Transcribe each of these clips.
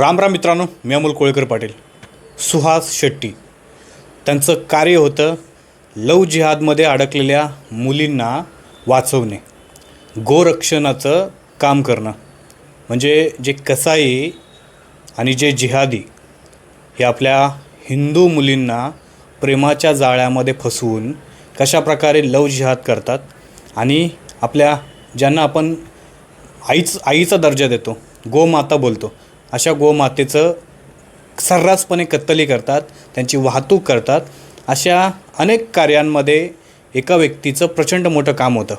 राम राम मित्रांनो मी अमोल कोळेकर पाटील. सुहास शेट्टी. त्यांचं कार्य होतं लव जिहादमध्ये अडकलेल्या मुलींना वाचवणे. गोरक्षणाचं काम करणं. म्हणजे जे कसाई आणि जे जिहादी हे आपल्या हिंदू मुलींना प्रेमाच्या जाळ्यामध्ये फसवून कशा प्रकारे लव जिहाद करतात आणि आपल्या ज्यांना आपण आईच आईचा दर्जा देतो गोमाता बोलतो अशा गोमातेचं सर्रासपणे कत्तली करतात त्यांची वाहतूक करतात. अशा अनेक कार्यांमध्ये एका व्यक्तीचं प्रचंड मोठं काम होतं.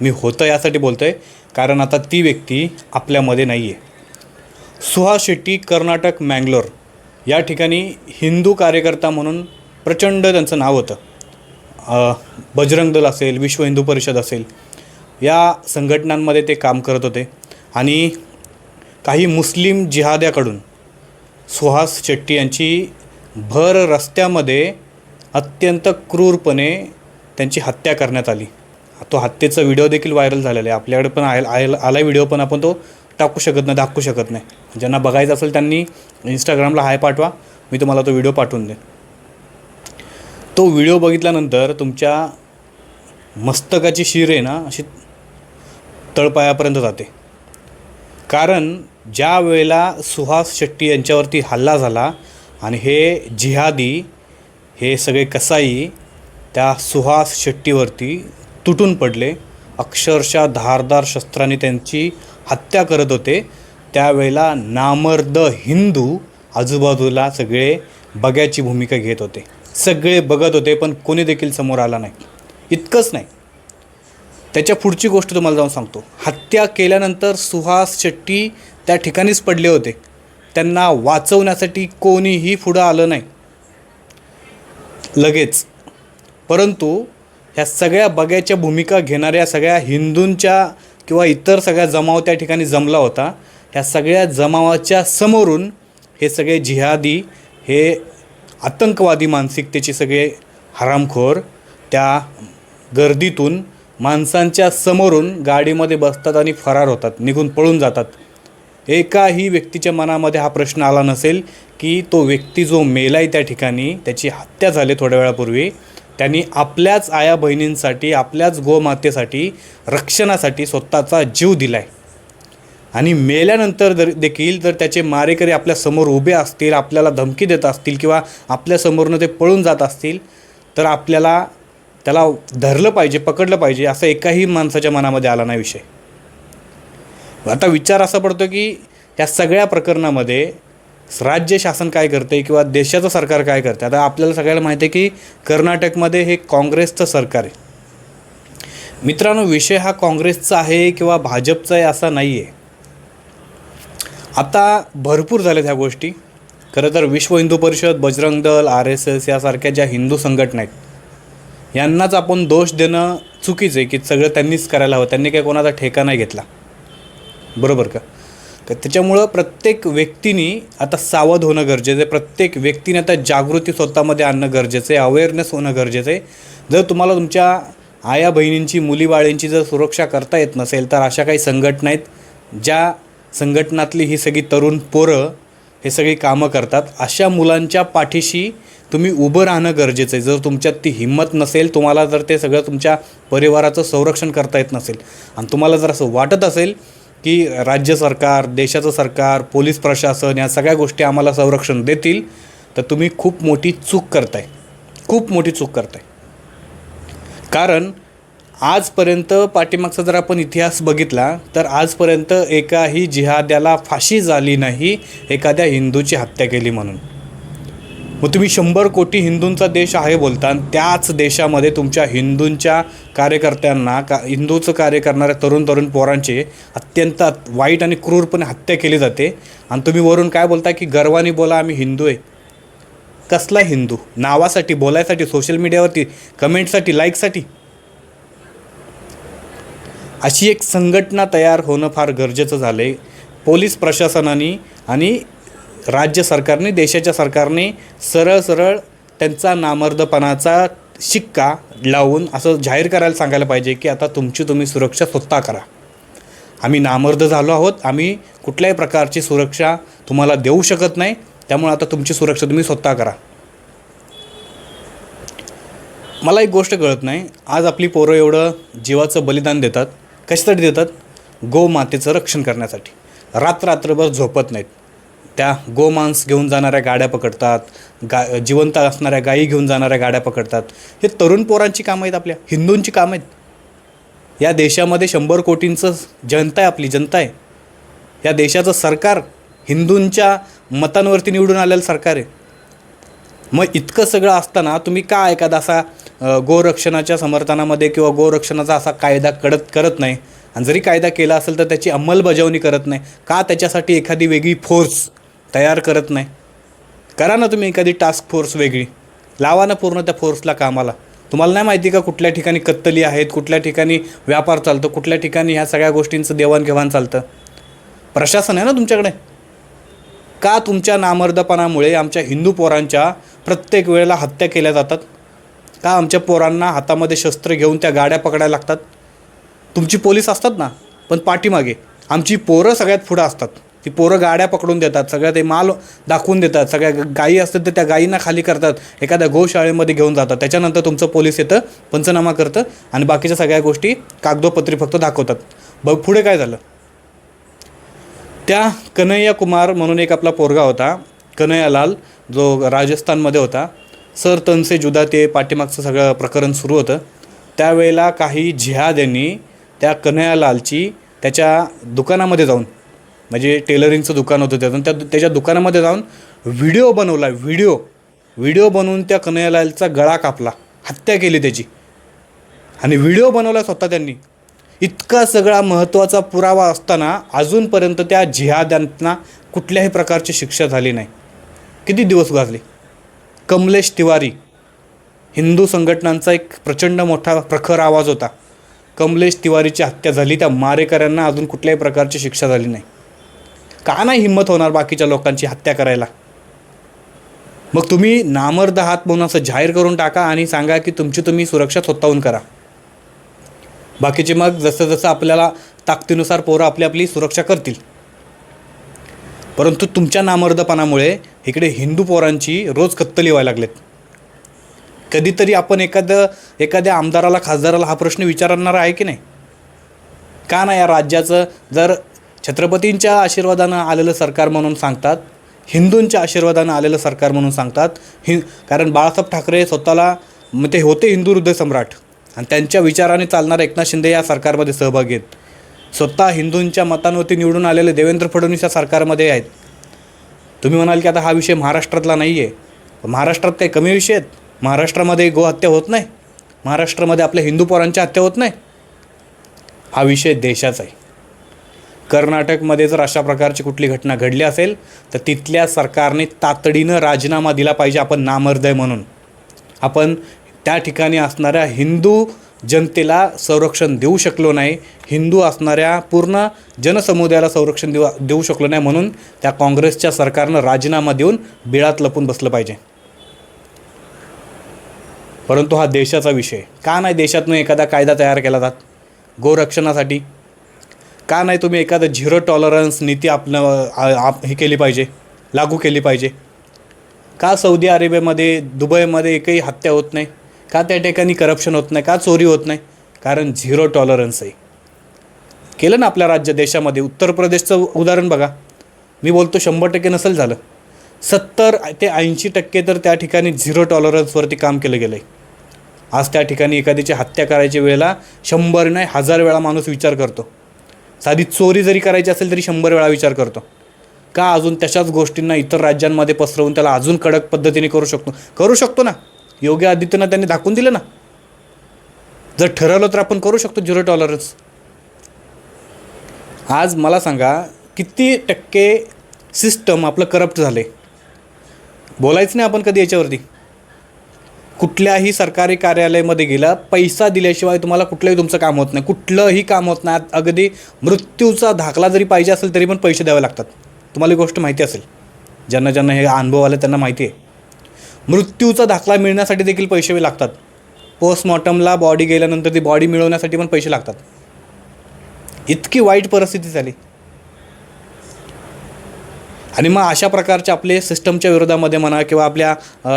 मी होतं यासाठी बोलतो आहे कारण आता ती व्यक्ती आपल्यामध्ये नाही आहे सुहास शेट्टी कर्नाटक मँगलोर या ठिकाणी हिंदू कार्यकर्ता म्हणून प्रचंड त्यांचं नाव होतं. बजरंग दल असेल विश्व हिंदू परिषद असेल या संघटनांमध्ये ते काम करत होते. आणि काही मुस्लिम जिहाद्याकडून सुहास शेट्टी यांची भर रस्त्यामध्ये अत्यंत क्रूरपणे त्यांची हत्या करण्यात आली. तो हत्येचा व्हिडिओ देखील व्हायरल झालेला आहे. आपल्याकडे पण आय आय आला व्हिडिओ पण आपण तो टाकू शकत नाही दाखवू शकत नाही. ज्यांना बघायचं असेल त्यांनी इंस्टाग्रामला हाय पाठवा मी तुम्हाला तो व्हिडिओ पाठवून देईन. तो व्हिडिओ बघितल्यानंतर तुमच्या मस्तकाची शिर आहे ना अशी तळपायापर्यंत जाते. कारण ज्या वेळेला सुहास शेट्टी यांच्यावरती हल्ला झाला आणि हे जिहादी हे सगळे कसाई त्या सुहास शेट्टीवरती तुटून पडले अक्षरशः धारदार शस्त्राने त्यांची हत्या करत होते त्यावेळेला नामर्द हिंदू आजूबाजूला सगळे बघ्याची भूमिका घेत होते. सगळे बघत होते पण कोणी देखील समोर आला नाही. इतकंच नाही. त्याच्या पुढची गोष्ट तुम्हाला जाऊन सांगतो. हत्या केल्यानंतर सुहास शेट्टी त्या ठिकाणीच पडले होते. त्यांना वाचवण्यासाठी कोणीही पुढं आलं नाही. लगेच. परंतु ह्या सगळ्या बग्याच्या भूमिका घेणाऱ्या सगळ्या हिंदूंच्या किंवा इतर सगळ्या जमाव त्या ठिकाणी जमला होता. ह्या सगळ्या जमावाच्या समोरून हे सगळे जिहादी हे आतंकवादी मानसिकतेचे सगळे हरामखोर त्या गर्दीतून माणसांच्या समोरून गाडीमध्ये बसतात आणि फरार होतात निघून पळून जातात. एकाही व्यक्तीच्या मनामध्ये हा प्रश्न आला नसेल की तो व्यक्ती जो मेलाय त्या ठिकाणी त्याची हत्या झाली थोड्या वेळापूर्वी त्यांनी आपल्याच आया बहिणींसाठी आपल्याच गोमातेसाठी रक्षणासाठी स्वतःचा जीव दिला आहे आणि मेल्यानंतर दर देखील जर त्याचे मारेकरी आपल्यासमोर उभे असतील आपल्याला धमकी देत असतील किंवा आपल्यासमोरनं ते पळून जात असतील तर आपल्याला त्याला धरलं पाहिजे पकडलं पाहिजे असं एकाही माणसाच्या मनामध्ये आला नाही विषय. आता विचार असा पडतो की या सगळ्या प्रकरणामध्ये राज्य शासन काय करते किंवा देशाचं सरकार काय करते आता आपल्याला सगळ्याला माहिती आहे की कर्नाटकमध्ये हे काँग्रेसचं सरकार आहे. मित्रांनो विषय हा काँग्रेसचा आहे किंवा भाजपचा आहे असा नाही आहे आता भरपूर झाल्यात ह्या गोष्टी. खरं तर विश्व Hindu Parishad Bajrang Dal R S S यासारख्या ज्या हिंदू संघटना आहेत यांनाच आपण दोष देणं चुकीचं आहे की सगळं त्यांनीच करायला हवं. त्यांनी काही कोणाचा ठेका नाही घेतला. बरोबर का? तर त्याच्यामुळं प्रत्येक व्यक्तीने आता सावध होणं गरजेचं आहे. प्रत्येक व्यक्तीने आता जागृती स्वतःमध्ये आणणं गरजेचं आहे. अवेअरनेस होणं गरजेचं आहे. जर तुम्हाला तुमच्या आया बहिणींची मुलीबाळींची जर सुरक्षा करता येत नसेल तर अशा काही संघटना आहेत ज्या संघटनातली ही सगळी तरुण पोरं हे सगळी कामं करतात अशा मुलांच्या पाठीशी तुम्ही उभं राहणं गरजेचं आहे. जर तुमच्यात ती हिंमत नसेल तुम्हाला जर ते सगळं तुमच्या परिवाराचं संरक्षण करता येत नसेल आणि तुम्हाला जर असं वाटत असेल की राज्य सरकार देशाचं सरकार पोलीस प्रशासन या सगळ्या गोष्टी आम्हाला संरक्षण देतील तर तुम्ही खूप मोठी चूक करताय. खूप मोठी चूक करताय. कारण आजपर्यंत पाठीमागचा जर आपण इतिहास बघितला तर आजपर्यंत एकाही जिहाद्याला फाशी झाली नाही एखाद्या हिंदूची हत्या केली म्हणून. मग तुम्ही शंभर कोटी हिंदूंचा देश आहे बोलता आणि त्याच देशामध्ये तुमच्या हिंदूंच्या कार्यकर्त्यांना का हिंदूचं कार्य करणाऱ्या तरुण तरुण पोरांचे अत्यंत वाईट आणि क्रूरपणे हत्या केली जाते. आणि तुम्ही वरून काय बोलता की गर्वाने बोला आम्ही हिंदू आहे. कसला हिंदू? नावासाठी बोलायसाठी सोशल मीडियावरती कमेंटसाठी लाईकसाठी? अशी एक संघटना तयार होणं फार गरजेचं झालं आहे पोलीस प्रशासनाने आणि राज्य सरकारने देशाच्या सरकारने सरळ सरळ त्यांचा नामर्दपणाचा शिक्का लावून असं जाहीर करायला सांगायला पाहिजे की आता तुमची तुम्ही सुरक्षा स्वतः करा. आम्ही नामर्द झालो आहोत आम्ही कुठल्याही प्रकारची सुरक्षा तुम्हाला देऊ शकत नाही त्यामुळे आता तुमची सुरक्षा तुम्ही स्वतः करा. मला एक गोष्ट कळत नाही. आज आपली पोरं एवढं जीवाचं बलिदान देतात कशासाठी देतात? गोमातेचं रक्षण करण्यासाठी. रात्र रात्रभर झोपत नाहीत. त्या गोमांस घेऊन जाणाऱ्या गाड्या पकडतात गा जिवंत असणाऱ्या गायी घेऊन जाणाऱ्या गाड्या पकडतात. हे तरुण पोरांची कामं आहेत आपल्या हिंदूंची कामं आहेत. या देशामध्ये शंभर कोटींचं जनता आहे आपली जनता आहे. या देशाचं सरकार हिंदूंच्या मतांवरती निवडून आलेलं सरकार आहे. मग इतकं सगळं असताना तुम्ही का एखादा असा गोरक्षणाच्या समर्थनामध्ये किंवा गोरक्षणाचा असा कायदा कडत करत नाही? आणि जरी कायदा केला असेल तर त्याची अंमलबजावणी करत नाही. का त्याच्यासाठी एखादी वेगळी फोर्स तयार करत नाही. करा ना तुम्ही एखादी टास्क फोर्स वेगळी. लावा ना पूर्ण त्या फोर्सला कामाला. तुम्हाला नाही माहिती का कुठल्या ठिकाणी कत्तली आहेत कुठल्या ठिकाणी व्यापार चालतो कुठल्या ठिकाणी ह्या सगळ्या गोष्टींचं देवाणघेवाण चालतं? प्रशासन आहे ना तुमच्याकडे? का तुमच्या नामर्दपणामुळे आमच्या हिंदू पोरांच्या प्रत्येक वेळेला हत्या केल्या जातात? का आमच्या पोरांना हातामध्ये शस्त्र घेऊन त्या गाड्या पकडायला लागतात? तुमची पोलीस असतात ना पण पाठीमागे. आमची पोरं सगळ्यात पुढं असतात. ती पोरं गाड्या पकडून देतात सगळ्या ते माल दाखवून देतात सगळ्या गाई गायी असतात तर त्या गायींना खाली करतात एखाद्या गोशाळेमध्ये घेऊन जातात. त्याच्यानंतर तुमचं पोलीस येतं पंचनामा करतं आणि बाकीच्या सगळ्या गोष्टी कागदोपत्री फक्त दाखवतात. बघ पुढे काय झालं? त्या कन्हैया कुमार म्हणून एक आपला पोरगा होता कन्हैयालाल जो राजस्थानमध्ये होता. सर तनसे जुदा ते पाठीमागचं सगळं प्रकरण सुरू होतं. त्यावेळेला काही जिहाद यांनी त्या कन्हैयालालची त्याच्या दुकानामध्ये जाऊन म्हणजे टेलरिंगचं दुकान होतं त्यातून. त्या त्याच्या दुकानामध्ये जाऊन व्हिडिओ बनवला व्हिडिओ. व्हिडिओ बनवून त्या कन्हैयालालचा गळा कापला. हत्या केली त्याची. आणि व्हिडिओ बनवला स्वतः त्यांनी. इतका सगळा महत्त्वाचा पुरावा असताना अजूनपर्यंत त्या जिहाद्यांना कुठल्याही प्रकारची शिक्षा झाली नाही. किती दिवस गाजले कमलेश तिवारी. हिंदू संघटनांचा एक प्रचंड मोठा प्रखर आवाज होता. कमलेश तिवारीची हत्या झाली त्या मारेकऱ्यांना अजून कुठल्याही प्रकारची शिक्षा झाली नाही. का नाही हिंमत होणार बाकीच्या लोकांची हत्या करायला? मग तुम्ही नामर्द आहात म्हणून असं जाहीर करून टाका आणि सांगा की तुमची तुम्ही सुरक्षा स्वतःहून करा. बाकीचे मग जसं जसं आपल्याला ताकदीनुसार पोरं आपली आपली सुरक्षा करतील. परंतु तुमच्या नामर्दपणामुळे इकडे हिंदू पोरांची रोज कत्तली व्हायला लागलेत. कधीतरी आपण एखादं एखाद्या आमदाराला खासदाराला हा प्रश्न विचारणार आहे की नाही? का नाही या राज्याचं जर छत्रपतींच्या आशीर्वादानं आलेलं सरकार म्हणून सांगतात हिंदूंच्या आशीर्वादानं आलेलं सरकार म्हणून सांगतात. हि कारण बाळासाहेब ठाकरे स्वतःला मग ते होते हिंदू हृदय सम्राट. आणि त्यांच्या विचाराने चालणारे एकनाथ शिंदे या सरकारमध्ये सहभागी आहेत. स्वतः हिंदूंच्या मतांवरती निवडून आलेले देवेंद्र फडणवीस या सरकारमध्ये आहेत. तुम्ही म्हणाल की आता हा विषय महाराष्ट्रातला नाही आहे महाराष्ट्रात काही कमी विषय आहेत? महाराष्ट्रामध्ये गोहत्या होत नाही. महाराष्ट्रामध्ये आपल्या हिंदू पोरांच्या हत्या होत नाही. हा विषय देशाचा आहे. कर्नाटकमध्ये जर अशा प्रकारची कुठली घटना घडली असेल तर तिथल्या सरकारने तातडीनं राजीनामा दिला पाहिजे आपण नामर्दय म्हणून. आपण त्या ठिकाणी असणाऱ्या हिंदू जनतेला संरक्षण देऊ शकलो नाही हिंदू असणाऱ्या पूर्ण जनसमुदायाला संरक्षण देऊ देऊ शकलो नाही म्हणून त्या काँग्रेसच्या सरकारनं राजीनामा देऊन बिळात लपून बसलं पाहिजे. परंतु हा देशाचा विषय. का नाही देशातून एखादा कायदा तयार केला जात? गोरक्षणासाठी. का नाही तुम्ही एखादं झिरो टॉलरन्स नीती आपलं आप हे केली पाहिजे लागू केली पाहिजे? का सौदी अरेबियामध्ये दुबईमध्ये एकही हत्या होत नाही? का त्या ठिकाणी करप्शन होत नाही? का चोरी होत नाही? कारण झिरो टॉलरन्स आहे. केलं ना आपल्या राज्य देशामध्ये? उत्तर प्रदेशचं उदाहरण बघा. मी बोलतो शंभर टक्के नसेल झालं. सत्तर ते ऐंशी टक्के तर त्या ठिकाणी झिरो टॉलरन्सवरती काम केलं गेलं आहे आज त्या ठिकाणी एखाद्याची हत्या करायच्या वेळेला शंभर नाही हजार वेळा माणूस विचार करतो. साधी चोरी जरी करायची असेल तरी शंभर वेळा विचार करतो. का अजून तशाच गोष्टींना इतर राज्यांमध्ये पसरवून त्याला अजून कडक पद्धतीने करू शकतो? करू शकतो ना. योगी आदित्यनाथ त्यांनी दाखवून दिलं ना. जर ठरवलं तर आपण करू शकतो झिरो टॉलरन्स. आज मला सांगा किती टक्के सिस्टम आपलं करप्ट झाले बोलायचं नाही आपण कधी याच्यावरती. कुठल्याही सरकारी कार्यालयामध्ये गेला पैसा दिल्याशिवाय तुम्हाला कुठलंही तुमचं काम होत नाही. कुठलंही काम होत नाही. अगदी मृत्यूचा धाकला जरी पाहिजे असेल तरी पण पैसे द्यावे लागतात. तुम्हाला ही गोष्ट माहिती असेल. ज्यांना ज्यांना हे अनुभव आले त्यांना माहिती आहे. मृत्यूचा दाखला मिळण्यासाठी देखील पैसे लागतात. पोस्टमॉर्टमला बॉडी गेल्यानंतर ती बॉडी मिळवण्यासाठी पण पैसे लागतात. इतकी वाईट परिस्थिती झाली. आणि मग अशा प्रकारचे आपले सिस्टमच्या विरोधामध्ये म्हणा किंवा आपल्या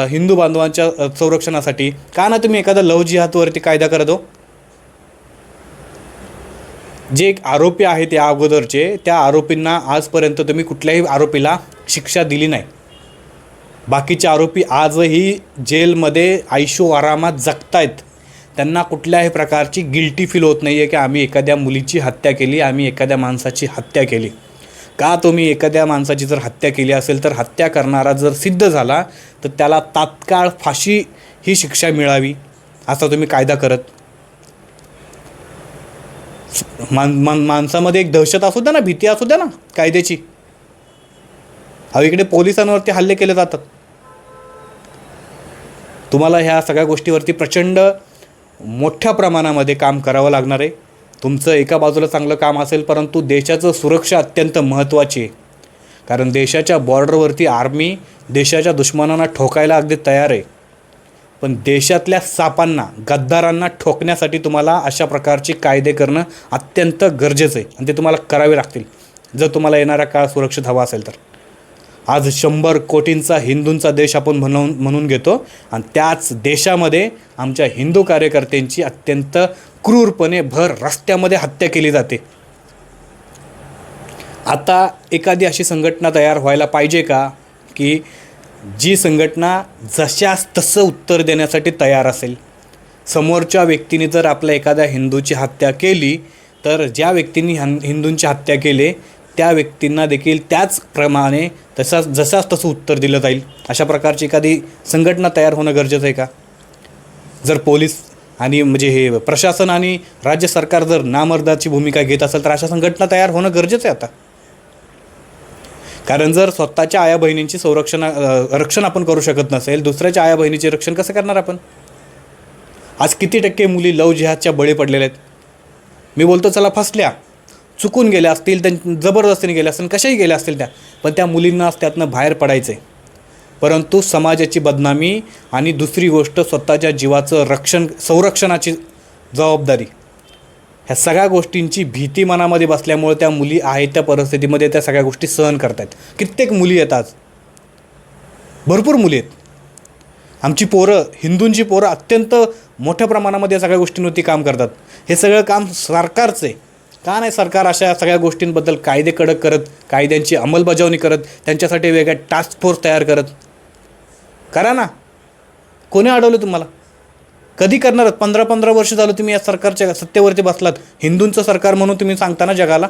हिंदू बांधवांच्या संरक्षणासाठी का ना तुम्ही एखादा लव जिहादवरती कायदा करतो हो? जे एक आरोपी आहेत या अगोदरचे त्या आरोपींना आजपर्यंत तुम्ही कुठल्याही आरोपीला शिक्षा दिली नाही. बाकीचे आरोपी आजही जेलमध्ये आयशो आरामात जगतायत. त्यांना कुठल्याही प्रकारची गिल्टी फील होत नाही आहे की आम्ही एखाद्या मुलीची हत्या केली आम्ही एखाद्या माणसाची हत्या केली. का तुम्ही एखाद्या माणसाची जर हत्या केली असेल तर हत्या करणारा जर सिद्ध झाला तर त्याला तात्काळ फाशी ही शिक्षा मिळावी असा तुम्ही कायदा करत? मान मान माणसामध्ये एक दहशत असू द्या ना भीती असू द्या ना कायद्याची. अहो इकडे पोलिसांवरती हल्ले केले जातात. तुम्हाला ह्या सगळ्या गोष्टीवरती प्रचंड मोठ्या प्रमाणामध्ये काम करावं लागणार आहे. तुमचं एका बाजूला चांगलं काम असेल परंतु देशाचं सुरक्षा अत्यंत महत्त्वाची आहे. कारण देशाच्या बॉर्डरवरती आर्मी देशाच्या दुश्मनांना ठोकायला अगदी तयार आहे. पण देशातल्या सापांना गद्दारांना ठोकण्यासाठी तुम्हाला अशा प्रकारचे कायदे करणं अत्यंत गरजेचं आहे. आणि ते तुम्हाला करावे लागतील. जर तुम्हाला येणारा काळ सुरक्षित हवा असेल तर. आज शंभर कोटींचा हिंदूंचा देश आपण म्हणून म्हणून घेतो. आणि त्याच देशामध्ये आमच्या हिंदू कार्यकर्त्यांची अत्यंत क्रूरपणे भर रस्त्यामध्ये हत्या केली जाते. आता एखादी अशी संघटना तयार व्हायला पाहिजे का? की जी संघटना जशास तसं उत्तर देण्यासाठी तयार असेल. समोरच्या व्यक्तीने जर आपल्या एखाद्या हिंदूची हत्या केली तर ज्या व्यक्तींनी हं हिंदूंची हत्या केली त्या व्यक्तींना देखील त्याचप्रमाणे तसाच जसाच तसं उत्तर दिलं जाईल. अशा प्रकारची एखादी संघटना तयार होणं गरजेचं आहे का? जर पोलीस आणि म्हणजे हे प्रशासन आणि राज्य सरकार जर नामर्दाची भूमिका घेत असेल तर अशा संघटना तयार होणं गरजेचं आहे आता. कारण जर स्वतःच्या आया बहिणींची संरक्षण रक्षण आपण करू शकत नसेल दुसऱ्याच्या आया बहिणीचे रक्षण कसं करणार आपण? आज किती टक्के मुली लव जिहादच्या बळी पडलेल्या आहेत? मी बोलतो चला फसल्या. चुकून गेल्या असतील त्यां जबरदस्तीने गेल्या असतील कशाही गेल्या असतील त्या पण त्या मुलींना त्यातनं बाहेर पडायचं आहे परंतु समाजाची बदनामी आणि दुसरी गोष्ट स्वतःच्या जीवाचं रक्षण संरक्षणाची जबाबदारी. ह्या सगळ्या गोष्टींची भीती मनामध्ये बसल्यामुळे त्या मुली आहेत त्या परिस्थितीमध्ये त्या सगळ्या गोष्टी सहन करतायत. कित्येक मुली आहेत आज. भरपूर मुली आहेत. आमची पोरं हिंदूंची पोरं अत्यंत मोठ्या प्रमाणामध्ये या सगळ्या गोष्टींवरती काम करतात. हे सगळं काम सरकारचं आहे का नाही सरकार अशा सगळ्या गोष्टींबद्दल कायदे कडक करत कायद्यांची अंमलबजावणी करत त्यांच्यासाठी वेगळ्या टास्क फोर्स तयार करत? करा ना. कोणी अडवलं तुम्हाला? कधी करणार? पंधरा पंधरा वर्ष झालं तुम्ही या सरकारच्या सत्तेवरती बसलात. हिंदूंचं सरकार म्हणून तुम्ही सांगता ना जगाला.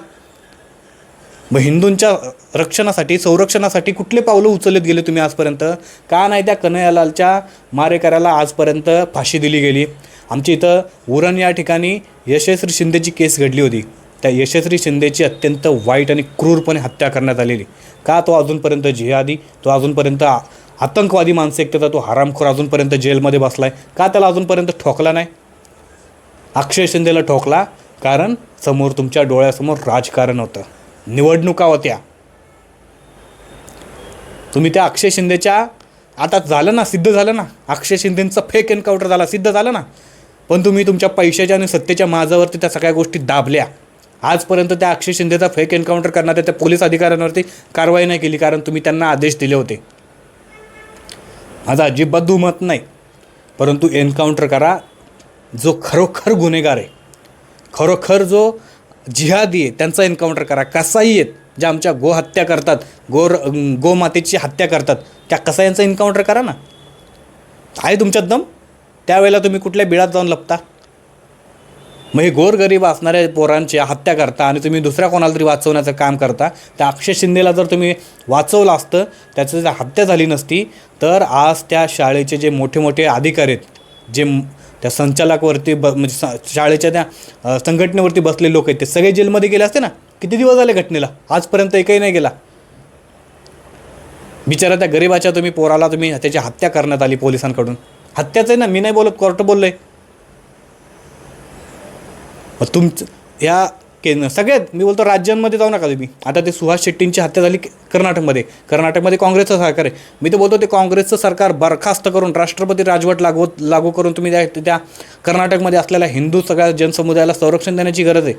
मग हिंदूंच्या रक्षणासाठी संरक्षणासाठी कुठले पावलं उचलत गेले तुम्ही आजपर्यंत? का नाही त्या कन्हैयालालच्या मारेकऱ्याला आजपर्यंत फाशी दिली गेली? आमच्या इथं उरण या ठिकाणी यशस्वी शिंदेची केस घडली होती. त्या यशस्वी शिंदेची अत्यंत वाईट आणि क्रूरपणे हत्या करण्यात आलेली. का तो अजूनपर्यंत जिहादी? तो अजूनपर्यंत आतंकवादी मानसिकतेचा तो हरामखोर अजूनपर्यंत जेलमध्ये बसला आहे का त्याला अजूनपर्यंत ठोकला नाही? अक्षय शिंदेला ठोकला कारण समोर तुमच्या डोळ्यासमोर राजकारण होतं. निवडणुका होत्या. तुम्ही त्या अक्षय शिंदेच्या आता झालं ना सिद्ध झालं ना? अक्षय शिंदेंचा फेक एन्काउंटर झाला सिद्ध झालं ना? पण तुम्ही तुमच्या पैशाच्या आणि सत्तेच्या माझावरती त्या सगळ्या गोष्टी दाबल्या. आजपर्यंत त्या अक्षय शिंदेचा फेक एन्काउंटर करणाऱ्या त्या पोलीस अधिकाऱ्यांवरती कारवाई नाही केली कारण तुम्ही त्यांना आदेश दिले होते. माझं अजिबात दुमत नाही. परंतु एन्काउंटर करा जो खरोखर गुन्हेगार आहे. खरोखर जो जिहादी आहे त्यांचा एन्काउंटर करा. कसाही आहेत ज्या आमच्या गो हत्या करतात गोर गोमातेची हत्या करतात त्या कसा यांचा एन्काउंटर करा ना. आहे तुमच्यात दम? त्यावेळेला तुम्ही कुठल्या बिळात जाऊन लपता? मग हे गोरगरीब असणाऱ्या पोरांची हत्या करता आणि तुम्ही दुसऱ्या कोणाला तरी वाचवण्याचं काम करता त्या अक्षय शिंदेला जर तुम्ही वाचवलं असतं त्याचं जर हत्या झाली नसती तर आज त्या शाळेचे जे मोठे मोठे अधिकारी आहेत जे त्या संचालकवरती ब म्हणजे शाळेच्या त्या संघटनेवरती बसले लोक आहेत ते सगळे जेलमध्ये गेले असते ना? किती दिवस झाले घटनेला? आजपर्यंत एकही नाही गेला. बिचारा त्या गरिबाच्या तुम्ही पोराला तुम्ही त्याची हत्या करण्यात आली पोलिसांकडून. हत्याचं आहे ना मी नाही बोलत कोर्ट बोललोय. मग तुमचं या केंद्र सगळ्यात मी बोलतो राज्यांमध्ये जाऊ नका तुम्ही. आता ते सुहास शेट्टींची हत्या झाली कर्नाटकमध्ये. कर्नाटकमध्ये काँग्रेसचं सरकार आहे. मी तर बोलतो ते काँग्रेसचं सरकार बरखास्त करून राष्ट्रपती राजवट लागू लागू करून तुम्ही त्या त्या कर्नाटकमध्ये असलेल्या हिंदू सगळ्या जनसमुदायाला संरक्षण देण्याची गरज आहे.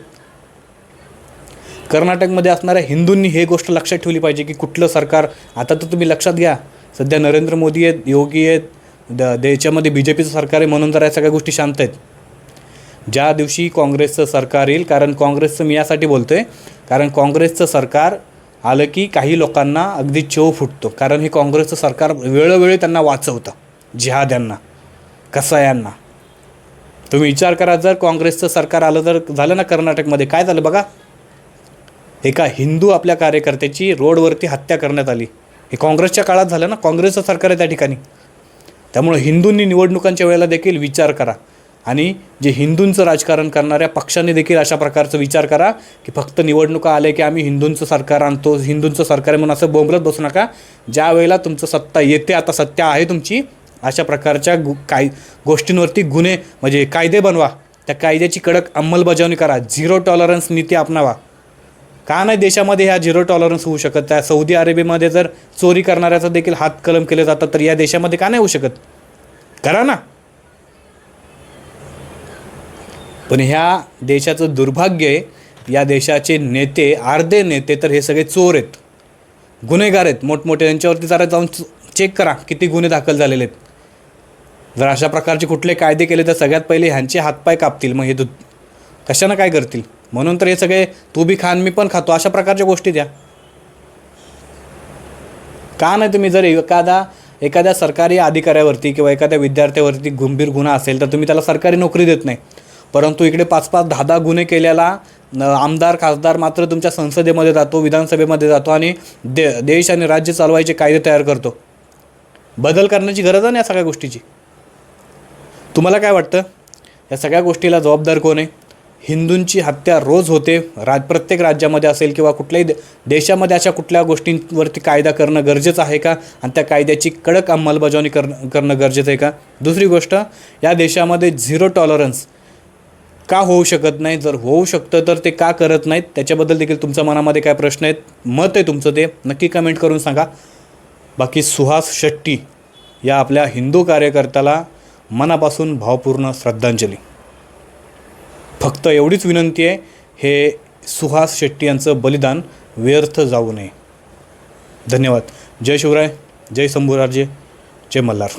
कर्नाटकमध्ये असणाऱ्या हिंदूंनी हे गोष्ट लक्षात ठेवली पाहिजे की कुठलं सरकार आता तर तुम्ही लक्षात घ्या. सध्या नरेंद्र मोदी आहेत योगी आहेत द देशामध्ये बी जे पीचं सरकार आहे म्हणून जर या सगळ्या गोष्टी शांत आहेत. ज्या दिवशी काँग्रेसचं सरकार येईल कारण काँग्रेसचं मी यासाठी बोलतो आहे कारण काँग्रेसचं सरकार आलं की काही लोकांना अगदी चव फुटतो कारण हे काँग्रेसचं सरकार वेळोवेळी त्यांना वाचवतं जिहाद्यांना कसायांना. तुम्ही विचार करा जर काँग्रेसचं सरकार आलं तर झालं ना कर्नाटकमध्ये काय झालं बघा? एका हिंदू आपल्या कार्यकर्त्याची रोडवरती हत्या करण्यात आली. हे काँग्रेसच्या काळात झालं ना काँग्रेसचं सरकार आहे त्या ठिकाणी. त्यामुळे हिंदूंनी निवडणुकांच्या वेळेला देखील विचार करा. आणि जे हिंदूंचं राजकारण करणाऱ्या पक्षांनी देखील अशा प्रकारचा विचार करा की फक्त निवडणुका आले की आम्ही हिंदूंचं सरकार आणतो हिंदूंचं सरकार म्हणून असं बोंबलत बसू नका. ज्या वेळेला तुमचं सत्ता येते आता सत्ता आहे तुमची अशा प्रकारच्या गु काय गोष्टींवरती गुन्हे म्हणजे कायदे बनवा. त्या कायद्याची कडक अंमलबजावणी करा. झिरो टॉलरन्स नीती अपनावा. का नाही देशामध्ये ह्या झिरो टॉलरन्स होऊ शकत? त्या सौदी अरेबियामध्ये जर चोरी करणाऱ्याचा देखील हात कलम केले जातात तर या देशामध्ये का नाही होऊ शकत? करा ना. पण ह्या देशाचं दुर्भाग्य आहे या देशाचे नेते अर्धे नेते तर हे सगळे चोर आहेत. गुन्हेगार आहेत. मोठमोठे त्यांच्यावरती जरा जाऊन चेक करा किती गुन्हे दाखल झालेले आहेत. जर अशा प्रकारचे कुठले कायदे केले तर सगळ्यात पहिले ह्यांचे हातपाय कापतील मग हे दु कशानं काय करतील? म्हणून तर हे सगळे तू बी खान मी पण खातो. अशा प्रकारच्या गोष्टी द्या. का नाही तुम्ही जर एखादा एखाद्या सरकारी अधिकाऱ्यावरती किंवा एखाद्या विद्यार्थ्यावरती गंभीर गुन्हा असेल तर तुम्ही त्याला सरकारी नोकरी देत नाही. परंतु इकडे पाच पाच दहा दहा गुन्हे केलेला आमदार खासदार मात्र तुमच्या संसदेमध्ये जातो विधानसभेमध्ये जातो आणि दे देश आणि राज्य चालवायचे कायदे तयार करतो. बदल करण्याची गरज आहे ना या सगळ्या गोष्टीची? तुम्हाला काय वाटतं? या सगळ्या गोष्टीला जबाबदार कोण आहे? हिंदूंची हत्या रोज होते राज प्रत्येक राज्यामध्ये असेल किंवा कुठल्याही दे- देशामध्ये अशा कुठल्या गोष्टींवरती कायदा करणं गरजेचं आहे का? आणि त्या कायद्याची कडक अंमलबजावणी करणं करणं गरजेचं आहे का? दुसरी गोष्ट या देशामध्ये झिरो टॉलरन्स का होऊ शकत नाही? जर होऊ शकतं तर ते का करत नाहीत? त्याच्याबद्दल देखील तुमच्या मनामध्ये काय प्रश्न आहेत? मत आहे तुमचं ते. नक्की कमेंट करून सांगा. बाकी सुहास शेट्टी या आपल्या हिंदू कार्यकर्त्याला मनापासून भावपूर्ण श्रद्धांजली. फक्त एवढीच विनंती आहे हे सुहास शेट्टी यांचं बलिदान व्यर्थ जाऊ नये. धन्यवाद. जय शिवराय जय शंभूराजे जय मल्हार.